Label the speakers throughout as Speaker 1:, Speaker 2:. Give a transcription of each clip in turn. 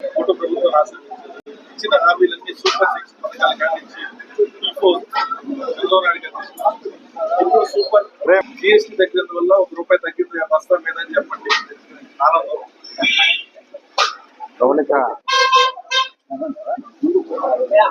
Speaker 1: Vote ప్రభుత్వం ఆశ్రయించింది ఇచ్చిన హామీలన్నీ సూపర్ సిక్స్ పథకాలు ఖండించి సూపర్ జిఎస్టీ తగ్గిన వల్ల ఒక రూపాయి తగ్గింది బస్తా మీద అని చెప్పండి ఆనందం గమనిక Yeah.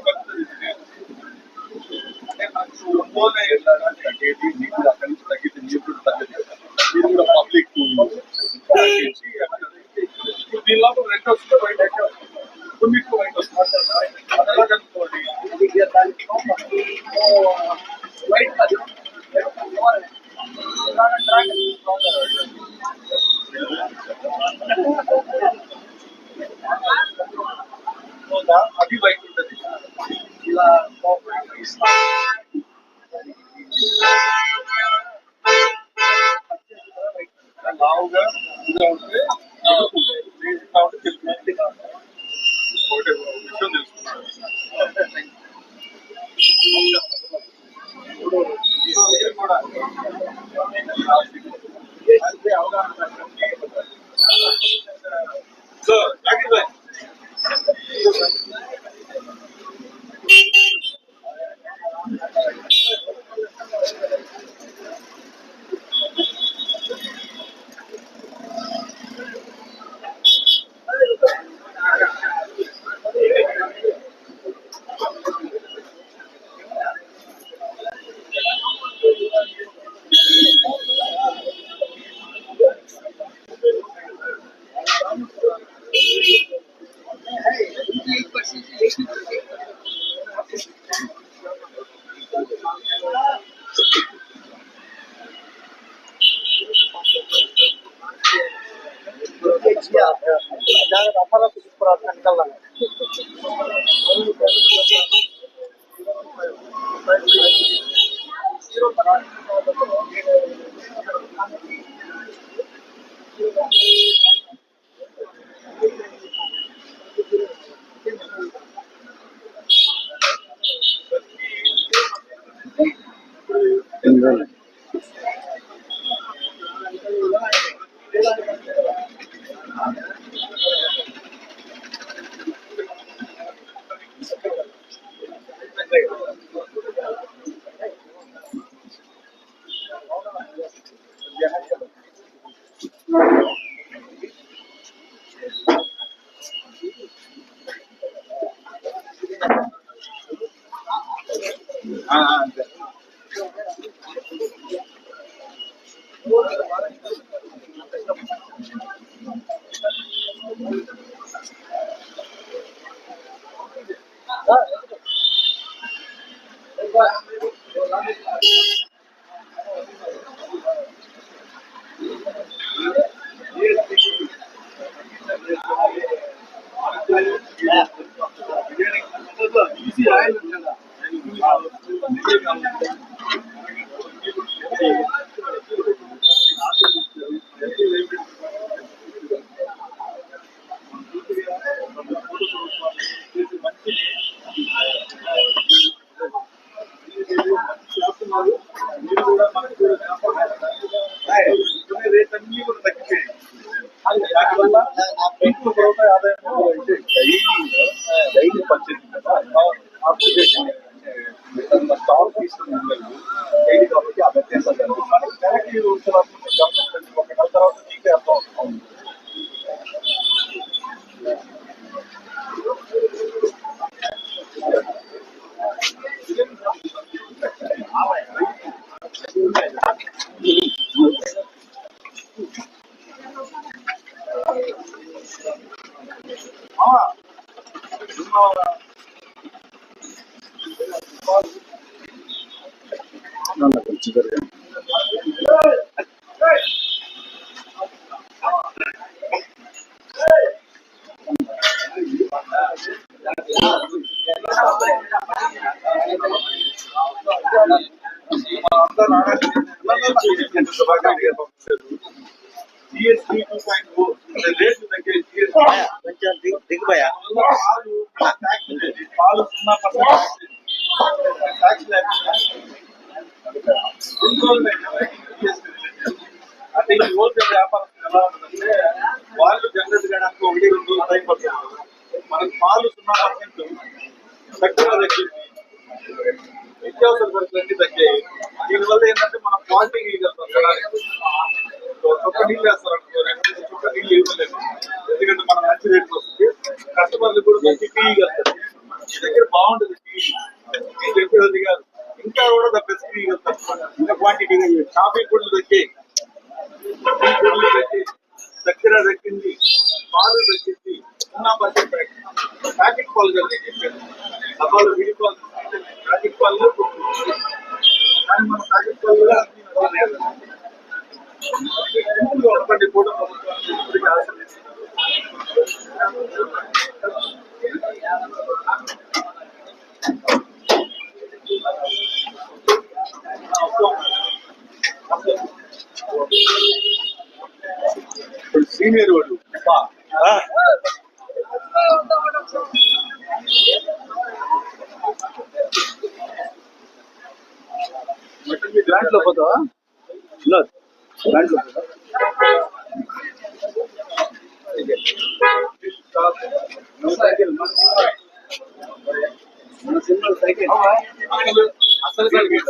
Speaker 1: alga, não, né? Então, galera. よろしくお願いします。ಹಚ್ಚಿದ್ದಾರೆ. más de por. ప్లాంట్లో పోతావా ప్లాంట్లో మన సింపుల్ సైకిల్. అసలు cycle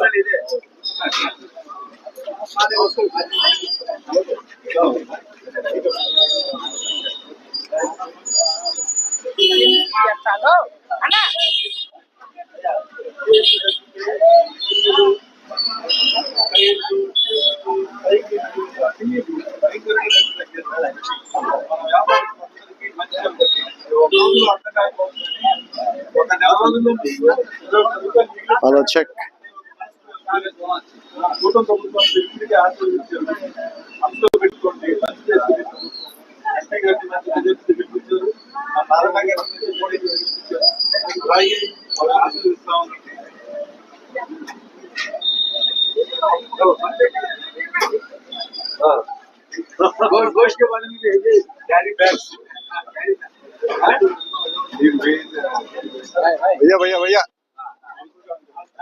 Speaker 1: I'll check. Thank you.
Speaker 2: भैया भैया भैया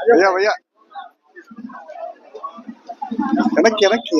Speaker 2: भैया भैया
Speaker 3: எனக்கு எனக்கு
Speaker 1: எனக்கு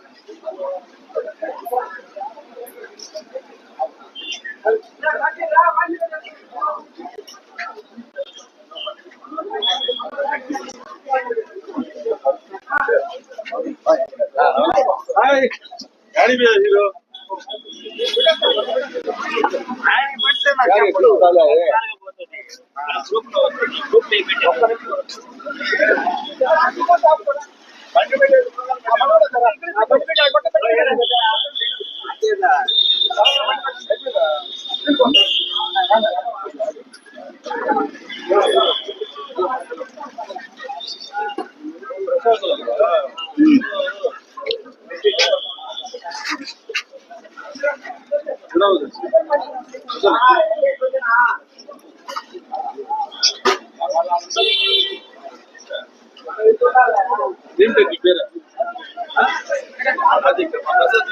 Speaker 1: ఏంటి నీ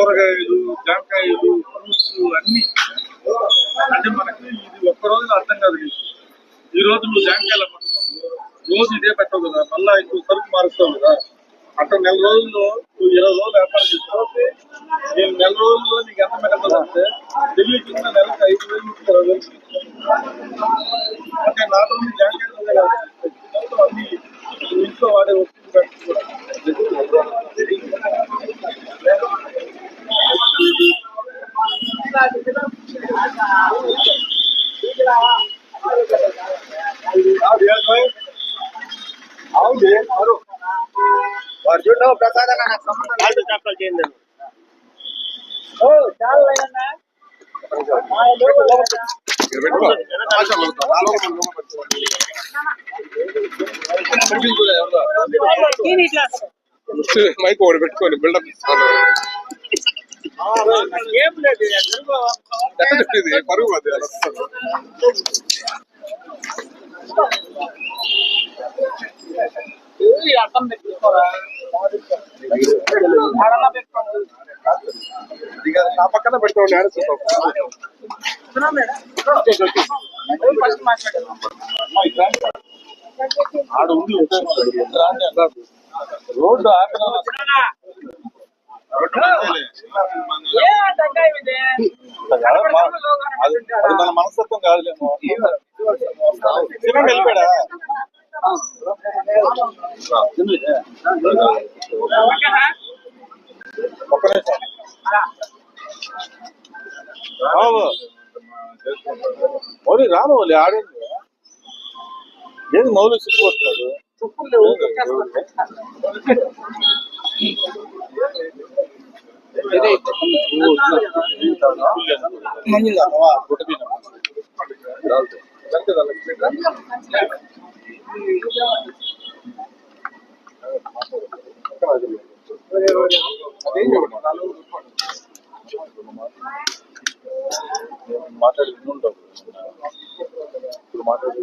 Speaker 1: కూరగాయలు జామకాయలు ఫ్రూట్స్ అన్ని. అంటే మనకి ఇది ఒక్క రోజులో అర్థం కాదు ఈ రోజు నువ్వు జామకాయలు అమ్ముతున్నావు. రోజు ఇదే పెట్టవు కదా. మళ్ళా ఇంకో సరుకు మారుస్తావు కదా. అట్లా నెల రోజుల్లో నువ్వు ఇరవై రోజులు వ్యాపారం చేస్తావు. నేను నెల రోజుల్లో నీకు ఎంత మెడల్ అంటే ఢిల్లీ కింద నెలకు ఐదు వేలు నుంచి ఇరవై వేలు అంటే నాతో జామకాయలు అన్ని ఇంట్లో వాడే వస్తువులు పెట్టి కూడా అవును అవును వాడు చూడు ప్రసాద్ అన్న నాకు సంబంధం లేదు.
Speaker 3: వాళ్ళు చెప్పాలి చేయండి
Speaker 2: ఇక్కడ పెట్టుకో. ఆశ పడుకో. నాలో కూడా లోపల పెట్టుకో. కనిపించలే ఎవరో. మైక్ ఒకటి పెట్టుకోండి బిల్డప్ ఇస్తాను పరుగు అది అలా వస్తుంది.
Speaker 3: అర్థం పెట్టుకోరా
Speaker 2: ఇది కాదు, నా పక్కన పెట్టుకోండి ఆడ చూద్దాం.
Speaker 3: ఫస్ట్ మాట్లాడారు
Speaker 1: ఆడ ఉంది రాండి అన్నారు. రోడ్డు ఆపిన
Speaker 3: ఏ తగ్గాయి ఇది
Speaker 1: అది అది మన మనస్తత్వం కాదులేమో సినిమా వెళ్ళిపోయాడా ఒక్క నిమిషం బాబు మౌలి రాను మౌలి ఆడింది ఏది మౌలి సిగ్గుపడుతున్నాడు మాట్లాడి వినుండవు ఇప్పుడు మాట్లాడి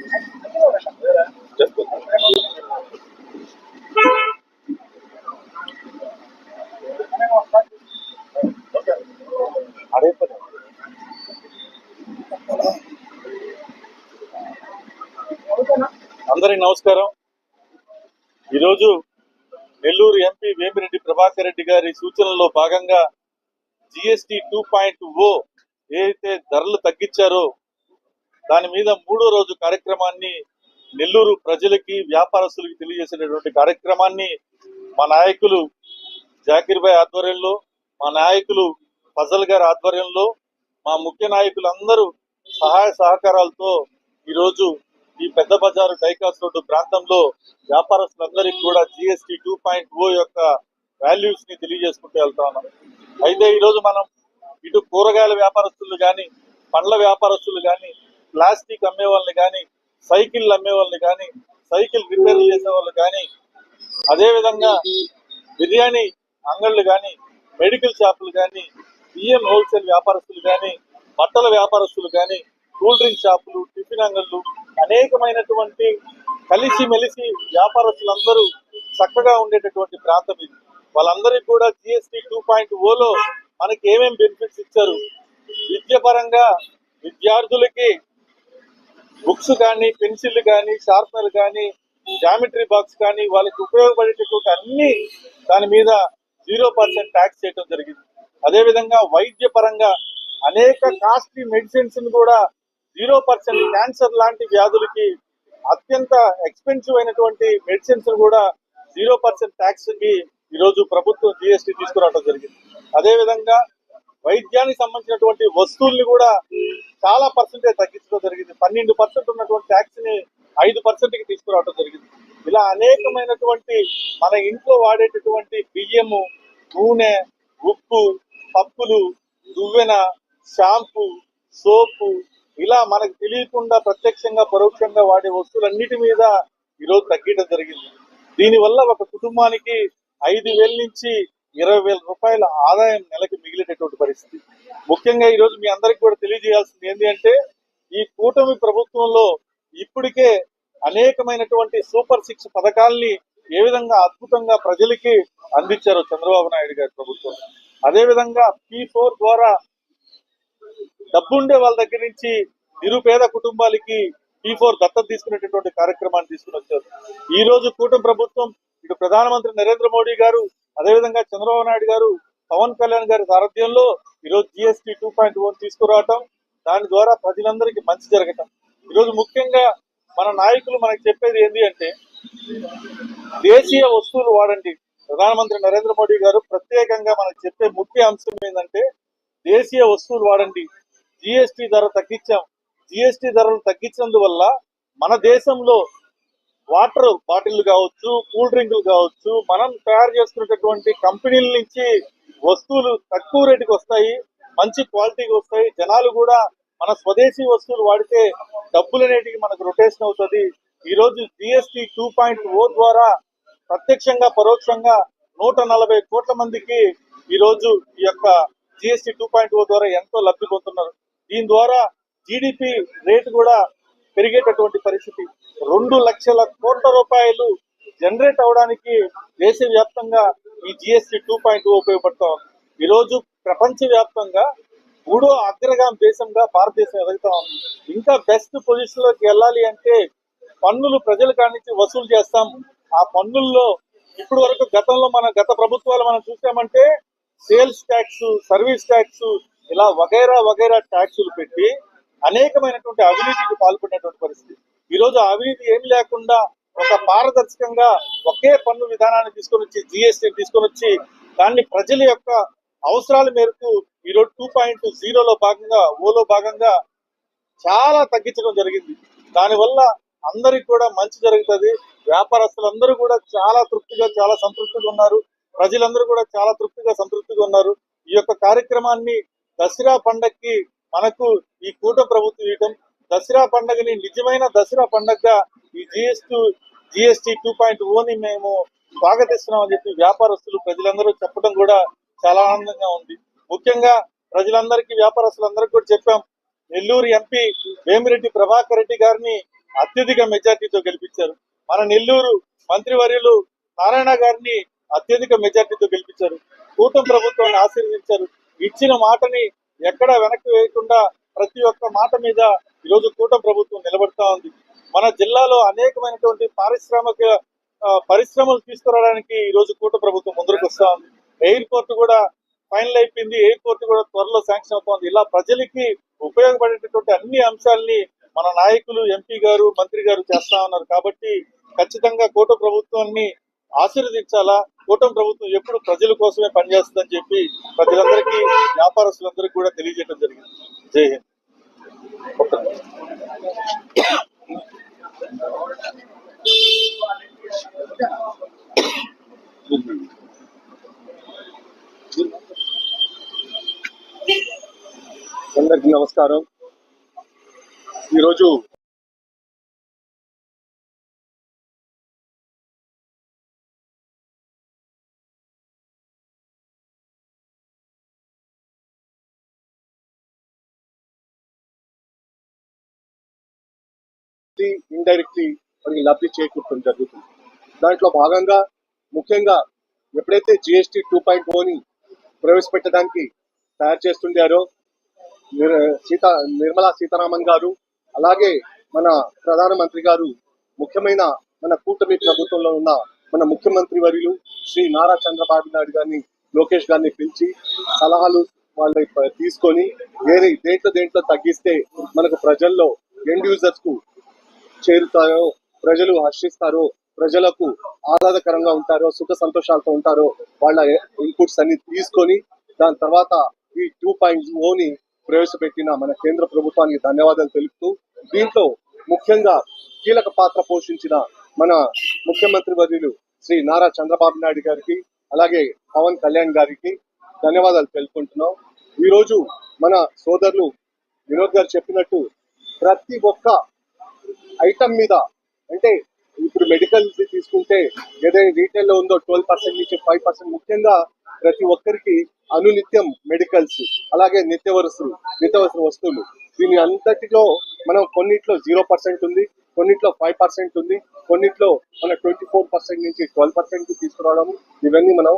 Speaker 1: చెప్పు అదే పని అందరికి నమస్కారం. ఈరోజు నెల్లూరు ఎంపీ వేమిరెడ్డి ప్రభాకర్ రెడ్డి గారి సూచనలో భాగంగా జిఎస్టి టూ పాయింట్ ఓ ఏదైతే ధరలు తగ్గించారో దాని మీద మూడో రోజు కార్యక్రమాన్ని నెల్లూరు ప్రజలకి వ్యాపారస్తులకి తెలియజేసినటువంటి కార్యక్రమాన్ని మా నాయకులు జాకిర్ భాయ్ ఆధ్వర్యంలో మా నాయకులు ఫజల్ గారి ఆధ్వర్యంలో మా ముఖ్య నాయకులందరూ సహాయ సహకారాలతో ఈరోజు ఈ పెద్ద బజారు డైకాస్ రోడ్డు ప్రాంతంలో వ్యాపారస్తులందరికీ కూడా జిఎస్టి టూ పాయింట్ ఓ యొక్క వాల్యూస్ని తెలియజేసుకుంటూ వెళ్తా ఉన్నాం. అయితే ఈరోజు మనం ఇటు కూరగాయల వ్యాపారస్తులు కానీ పండ్ల వ్యాపారస్తులు కానీ ప్లాస్టిక్ అమ్మే వాళ్ళని కానీ సైకిల్ అమ్మే వాళ్ళని కానీ సైకిల్ రిపేర్ చేసే వాళ్ళు కానీ అదేవిధంగా బిర్యానీ అంగళ్ళు కానీ మెడికల్ షాపులు కానీ బియ్యం హోల్సేల్ వ్యాపారస్తులు కానీ బట్టల వ్యాపారస్తులు కానీ కూల్ డ్రింక్ షాపులు టిఫిన్ అంగళ్ళు అనేకమైనటువంటి కలిసి మెలిసి వ్యాపారస్తులందరూ చక్కగా ఉండేటటువంటి ప్రాంతం ఇది. వాళ్ళందరికీ కూడా జిఎస్టి టూ పాయింట్ ఓలో మనకి ఏమేమి బెనిఫిట్స్ ఇచ్చారు? విద్య పరంగా విద్యార్థులకి బుక్స్ కానీ పెన్సిల్ కానీ షార్ప్నర్ కానీ జామెట్రీ బాక్స్ కానీ వాళ్ళకి ఉపయోగపడేటటువంటి అన్ని దాని మీద జీరో పర్సెంట్ ట్యాక్స్ చేయడం జరిగింది. అదేవిధంగా వైద్య పరంగా అనేక కాస్ట్లీ మెడిసిన్స్ కూడా జీరో పర్సెంట్ క్యాన్సర్ లాంటి వ్యాధులకి అత్యంత ఎక్స్పెన్సివ్ అయినటువంటి మెడిసిన్స్ కూడా జీరో పర్సెంట్ ట్యాక్స్కి ఈరోజు ప్రభుత్వం జిఎస్టీ తీసుకురావడం జరిగింది. అదేవిధంగా వైద్యానికి సంబంధించినటువంటి వస్తువుల్ని కూడా చాలా పర్సెంటేజ్ తగ్గించడం జరిగింది. పన్నెండు పర్సెంట్ ఉన్నటువంటి ట్యాక్స్ని ఐదు పర్సెంట్కి తీసుకురావడం జరిగింది. ఇలా అనేకమైనటువంటి మన ఇంట్లో వాడేటటువంటి బియ్యము నూనె ఉప్పు పప్పులు దువ్వెన షాంపూ సోపు ఇలా మనకు తెలియకుండా ప్రత్యక్షంగా పరోక్షంగా వాడే వస్తువులన్నిటి మీద ఈరోజు తగ్గడం జరిగింది. దీనివల్ల ఒక కుటుంబానికి ఐదు వేల నుంచి ఇరవై వేల రూపాయల ఆదాయం నెలకి మిగిలేటటువంటి పరిస్థితి. ముఖ్యంగా ఈ రోజు మీ అందరికి కూడా తెలియజేయాల్సింది ఏంటి అంటే ఈ కూటమి ప్రభుత్వంలో ఇప్పటికే అనేకమైనటువంటి సూపర్ సిక్స్ పథకాల్ని ఏ విధంగా అద్భుతంగా ప్రజలకి అందించారు చంద్రబాబు నాయుడు గారి ప్రభుత్వం. అదేవిధంగా పీ ఫోర్ ద్వారా డబ్బుండే వాళ్ళ దగ్గర నుంచి నిరుపేద కుటుంబాలకి పీ ఫోర్ దత్తత తీసుకునేటటువంటి కార్యక్రమాన్ని తీసుకుని వచ్చారు. ఈ రోజు కూటమి ప్రభుత్వం ఇటు ప్రధానమంత్రి నరేంద్ర మోడీ గారు అదేవిధంగా చంద్రబాబు నాయుడు గారు పవన్ కళ్యాణ్ గారి సారథ్యంలో ఈరోజు జిఎస్టీ టూ పాయింట్ వన్ తీసుకురావటం దాని ద్వారా ప్రజలందరికీ మంచి జరగటం. ఈరోజు ముఖ్యంగా మన నాయకులు మనకు చెప్పేది ఏంటి అంటే దేశీయ వస్తువులు వాడండి. ప్రధానమంత్రి నరేంద్ర మోడీ గారు ప్రత్యేకంగా మనకు చెప్పే ముఖ్య అంశం ఏంటంటే దేశీయ వస్తువులు వాడండి. జిఎస్టీ ధర తగ్గించాం. జిఎస్టీ ధరలు తగ్గించినందువల్ల మన దేశంలో వాటర్ బాటిల్ కావచ్చు కూల్ డ్రింకులు కావచ్చు మనం తయారు చేసుకునేటటువంటి కంపెనీల నుంచి వస్తువులు తక్కువ రేటుకి వస్తాయి మంచి క్వాలిటీకి వస్తాయి. జనాలు కూడా మన స్వదేశీ వస్తువులు వాడితే డబ్బులు అనేటివి మనకు రొటేషన్ అవుతుంది. ఈ రోజు GST two point O oh ద్వారా ప్రత్యక్షంగా పరోక్షంగా నూట నలభై కోట్ల మందికి ఈ రోజు ఈ యొక్క జిఎస్టీ టూ పాయింట్ ఓ ద్వారా ఎంతో లబ్ధి పొందుతున్నారు. దీని ద్వారా జీడిపి రేటు కూడా పెరిగేటటువంటి పరిస్థితి. రెండు లక్షల కోట్ల రూపాయలు జనరేట్ అవడానికి దేశవ్యాప్తంగా ఈ జిఎస్టి టూ పాయింట్ ఉపయోగపడతా ఉంది. ఈ రోజు ప్రపంచ వ్యాప్తంగా మూడో అగ్రగామి దేశంగా భారతదేశం ఎదుగుతా ఉంది. ఇంకా బెస్ట్ పొజిషన్లోకి వెళ్ళాలి అంటే పన్నులు ప్రజల కాడి నుంచి వసూలు చేస్తాం. ఆ పన్నుల్లో ఇప్పటి వరకు గతంలో మన గత ప్రభుత్వాలు మనం చూసామంటే సేల్స్ ట్యాక్స్ సర్వీస్ ట్యాక్స్ ఇలా వగైరా వగైరా ట్యాక్సులు పెట్టి అనేకమైనటువంటి అవినీతికి పాల్పడినటువంటి పరిస్థితి. ఈ రోజు అవినీతి ఏమి లేకుండా ఒక పారదర్శకంగా ఒకే పన్ను విధానాన్ని తీసుకొని వచ్చి జిఎస్టీ తీసుకొని వచ్చి దాన్ని ప్రజల యొక్క అవసరాల మేరకు ఈరోజు టూ పాయింట్ జీరోలో భాగంగా ఓలో భాగంగా చాలా తగ్గించడం జరిగింది. దానివల్ల అందరికి కూడా మంచి జరుగుతుంది. వ్యాపారస్తులందరూ కూడా చాలా తృప్తిగా చాలా సంతృప్తిగా ఉన్నారు. ప్రజలందరూ కూడా చాలా తృప్తిగా సంతృప్తిగా ఉన్నారు. ఈ యొక్క కార్యక్రమాన్ని దసరా పండగకి మనకు ఈ కూట ప్రభుత్వం ఇవ్వటం దసరా పండగని నిజమైన దసరా పండగగా ఈ జిఎస్టీ జిఎస్టీ టూ పాయింట్ ఓని మేము స్వాగతిస్తున్నాం అని చెప్పి వ్యాపారస్తులు ప్రజలందరూ చెప్పడం కూడా చాలా ఆనందంగా ఉంది. ముఖ్యంగా ప్రజలందరికీ వ్యాపారస్తులందరికీ కూడా చెప్పాం. నెల్లూరు ఎంపీ వేమిరెడ్డి ప్రభాకర్ రెడ్డి గారిని అత్యధిక మెజార్టీతో గెలిపించారు. మన నెల్లూరు మంత్రివర్యులు నారాయణ గారిని అత్యధిక మెజార్టీతో గెలిపించారు. కూటమి ప్రభుత్వాన్ని ఆశీర్వదించారు. ఇచ్చిన మాటని ఎక్కడా వెనక్కి వేయకుండా ప్రతి ఒక్క మాట మీద ఈరోజు కూటమి ప్రభుత్వం నిలబడతా ఉంది. మన జిల్లాలో అనేకమైనటువంటి పారిశ్రామిక పరిశ్రమలు తీసుకురావడానికి ఈ రోజు కూట ప్రభుత్వం ముందుకు వస్తా ఉంది. ఎయిర్పోర్ట్ కూడా ఫైనల్ అయిపోయింది. ఎయిర్పోర్ట్ కూడా త్వరలో శాంక్షన్ అవుతోంది ఇలా ప్రజలకి ఉపయోగపడేటటువంటి అన్ని అంశాలని మన నాయకులు ఎంపీ గారు మంత్రి గారు చేస్తా ఉన్నారు. కాబట్టి ఖచ్చితంగా కూట ప్రభుత్వాన్ని ఆశీర్వదించాలా? కూటమి ప్రభుత్వం ఎప్పుడు ప్రజల కోసమే పనిచేస్తుందని చెప్పి ప్రజలందరికీ వ్యాపారస్తులందరికీ కూడా తెలియజేయడం జరిగింది. జై హింద్.
Speaker 2: అందరికీ నమస్కారం. ఈరోజు ఇండైరెక్ట్లీ మనకి లబ్ధి చేకూర్చడం జరుగుతుంది. దాంట్లో భాగంగా ముఖ్యంగా ఎప్పుడైతే జిఎస్టీ టూ పాయింట్ ఓని ప్రవేశపెట్టడానికి తయారు చేస్తుండారో సీత నిర్మలా సీతారామన్ గారు అలాగే మన ప్రధానమంత్రి గారు ముఖ్యమైన మన కూటమి ప్రభుత్వంలో ఉన్న మన ముఖ్యమంత్రి వర్యులు శ్రీ నారా చంద్రబాబు నాయుడు గారిని లోకేష్ గారిని పిలిచి సలహాలు వాళ్ళని తీసుకొని వేరే దేంట్లో దేంట్లో తగ్గిస్తే మనకు ప్రజల్లో ఎండ్ యూజర్స్కు చేరుతారో ప్రజలు హర్షిస్తారో ప్రజలకు ఆహ్లాదకరంగా ఉంటారో సుఖ సంతోషాలతో ఉంటారో వాళ్ళ ఇన్పుట్స్ అన్ని తీసుకొని దాని తర్వాత ఈ టూ పాయింట్ ఓని ప్రవేశపెట్టిన మన కేంద్ర ప్రభుత్వానికి ధన్యవాదాలు తెలుపుతూ దీంట్లో ముఖ్యంగా కీలక పాత్ర పోషించిన మన ముఖ్యమంత్రి వర్యులు శ్రీ నారా చంద్రబాబు నాయుడు గారికి అలాగే పవన్ కళ్యాణ్ గారికి ధన్యవాదాలు తెలుపుకుంటున్నాం. ఈ రోజు మన సోదరులు వినోద్ గారు చెప్పినట్టు ప్రతి ఒక్క ఐటమ్ మీద. అంటే ఇప్పుడు మెడికల్ తీసుకుంటే ఏదైనా రీటైల్లో ఉందో ట్వెల్వ్ పర్సెంట్ నుంచి ఫైవ్ పర్సెంట్ ముఖ్యంగా ప్రతి ఒక్కరికి అనునిత్యం మెడికల్స్ అలాగే నిత్యవసరులు నిత్యవసర వస్తువులు. దీని అంతటిలో మనం కొన్నిట్లో జీరో పర్సెంట్ ఉంది కొన్నిట్లో ఫైవ్ పర్సెంట్ ఉంది కొన్నిట్లో మన ట్వంటీ ఫోర్ పర్సెంట్ నుంచి ట్వెల్వ్ పర్సెంట్ తీసుకురావడం ఇవన్నీ మనం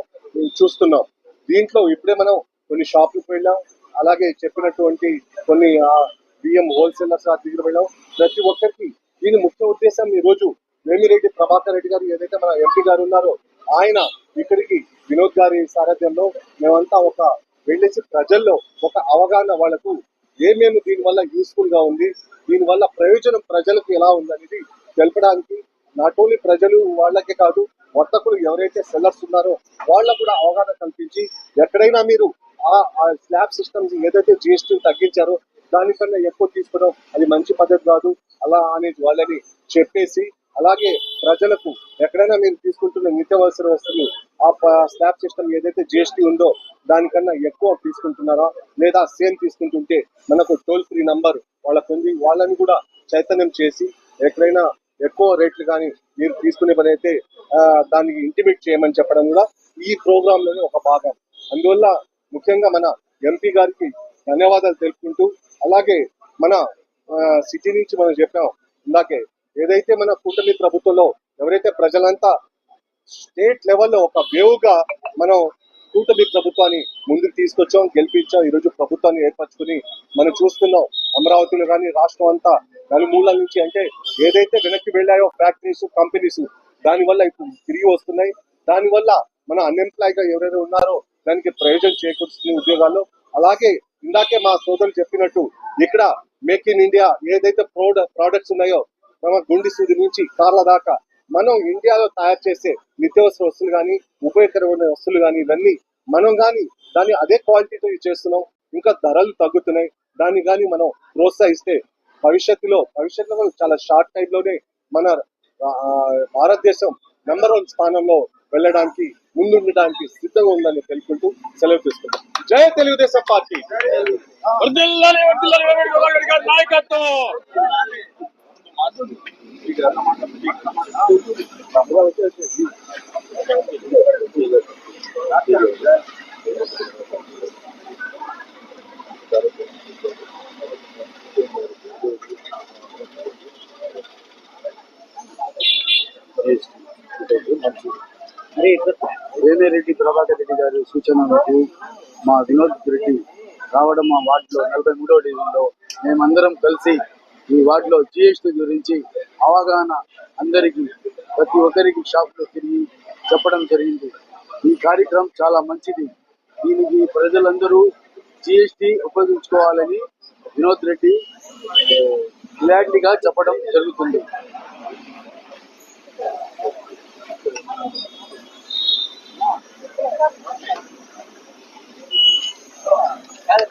Speaker 2: చూస్తున్నాం. దీంట్లో ఇప్పుడే మనం కొన్ని షాపులకు వెళ్ళాం. అలాగే చెప్పినటువంటి కొన్ని బియ్యం హోల్సేలర్స్ దగ్గర వెళ్ళాం ప్రతి ఒక్కరికి దీని ముఖ్య ఉద్దేశం ఈ రోజు వేమిరెడ్డి ప్రభాకర్ రెడ్డి గారు ఏదైతే మన ఎంపీ గారు ఉన్నారో ఆయన ఇక్కడికి వినోద్ గారి సారథ్యంలో మేమంతా ఒక వెళ్ళేసి ప్రజల్లో ఒక అవగాహన వాళ్ళకు ఏమేమి దీనివల్ల యూస్ఫుల్గా ఉంది దీనివల్ల ప్రయోజనం ప్రజలకు ఎలా ఉంది తెలపడానికి నాట్ ఓన్లీ ప్రజలు వాళ్ళకే కాదు వర్తకులు ఎవరైతే సెల్లర్స్ ఉన్నారో వాళ్ళకు కూడా అవగాహన కల్పించి ఎక్కడైనా మీరు ఆ స్లాబ్ సిస్టమ్స్ ఏదైతే జిఎస్టీ తగ్గించారో దానికన్నా ఎక్కువ తీసుకోవడం అది మంచి పద్ధతి కాదు. అలా అనేది వాళ్ళని చెప్పేసి అలాగే ప్రజలకు ఎక్కడైనా మీరు తీసుకుంటున్న నిత్యావసర వస్తువులు ఆ స్లాబ్ సిస్టమ్ ఏదైతే జిఎస్టీ ఉందో దానికన్నా ఎక్కువ తీసుకుంటున్నారా? లేదా సేమ్ తీసుకుంటుంటే మనకు టోల్ ఫ్రీ నంబర్ వాళ్ళకు ఉంది. వాళ్ళని కూడా చైతన్యం చేసి ఎక్కడైనా ఎక్కువ రేట్లు కానీ మీరు తీసుకునే పని అయితే దానికి ఇంటిమేట్ చేయమని చెప్పడం కూడా ఈ ప్రోగ్రాంలోనే ఒక భాగం. అందువల్ల ముఖ్యంగా మన ఎంపీ గారికి ధన్యవాదాలు తెలుపుకుంటూ అలాగే మన సిటీ నుంచి మనం చెప్పాం ఇందాకే ఏదైతే మన కూటమి ప్రభుత్వంలో ఎవరైతే ప్రజలంతా స్టేట్ లెవెల్లో ఒక వేవుగా మనం కూటమి ప్రభుత్వాన్ని ముందుకు తీసుకొచ్చాం గెలిపించాం ఈరోజు ప్రభుత్వాన్ని ఏర్పరచుకుని మనం చూస్తున్నాం. అమరావతిలో కానీ రాష్ట్రం అంతా నలుమూలల నుంచి అంటే ఏదైతే వెనక్కి వెళ్ళాయో ఫ్యాక్టరీస్ కంపెనీస్ దానివల్ల ఇప్పుడు తిరిగి వస్తున్నాయి. దానివల్ల మన అన్ఎంప్లాయ్గా ఎవరైనా ఉన్నారో దానికి ప్రయోజనం చేకూరుస్తున్న ఉద్యోగాల్లో అలాగే ఇందాకే మా సోదరులు చెప్పినట్టు ఇక్కడ మేక్ ఇన్ ఇండియా ఏదైతే ప్రోడ ప్రోడక్ట్స్ ఉన్నాయో మన గుండి సూది నుంచి కార్ల దాకా మనం ఇండియాలో తయారు చేసే నిత్యావసర వస్తువులు కానీ ఉపయోగకరమైన వస్తువులు కానీ ఇవన్నీ మనం కానీ దాన్ని అదే క్వాలిటీతో చేస్తున్నాం. ఇంకా ధరలు తగ్గుతున్నాయి. దాన్ని కానీ మనం ప్రోత్సహిస్తే భవిష్యత్తులో భవిష్యత్తులో చాలా షార్ట్ టైం లోనే మన భారతదేశం నెంబర్ వన్ స్థానంలో వెళ్ళడానికి ముందుండడానికి సిద్ధంగా ఉందని తెలుపుకుంటూ సెలవు తీసుకుంటాం జై తెలుగుదేశం పార్టీ
Speaker 4: వర్ధిల్లాలి, వర్ధిల్లాలి, వేమిరెడ్డి ప్రభాకర్ రెడ్డి గారి సూచన
Speaker 5: వేమిరెడ్డి రెడ్డి గారి మా వినోద్ రెడ్డి రావడం మా వార్డులో నలభై మూడో డివిజన్లో మేమందరం కలిసి ఈ వార్డులో జిఎస్టీ గురించి అవగాహన అందరికీ ప్రతి ఒక్కరికి షాప్లో తిరిగి చెప్పడం జరిగింది. ఈ కార్యక్రమం చాలా మంచిది. దీనికి ప్రజలందరూ జిఎస్టీ ఉపయోగించుకోవాలని వినోద్ రెడ్డి క్లారిటీగా చెప్పడం జరుగుతుంది. 誰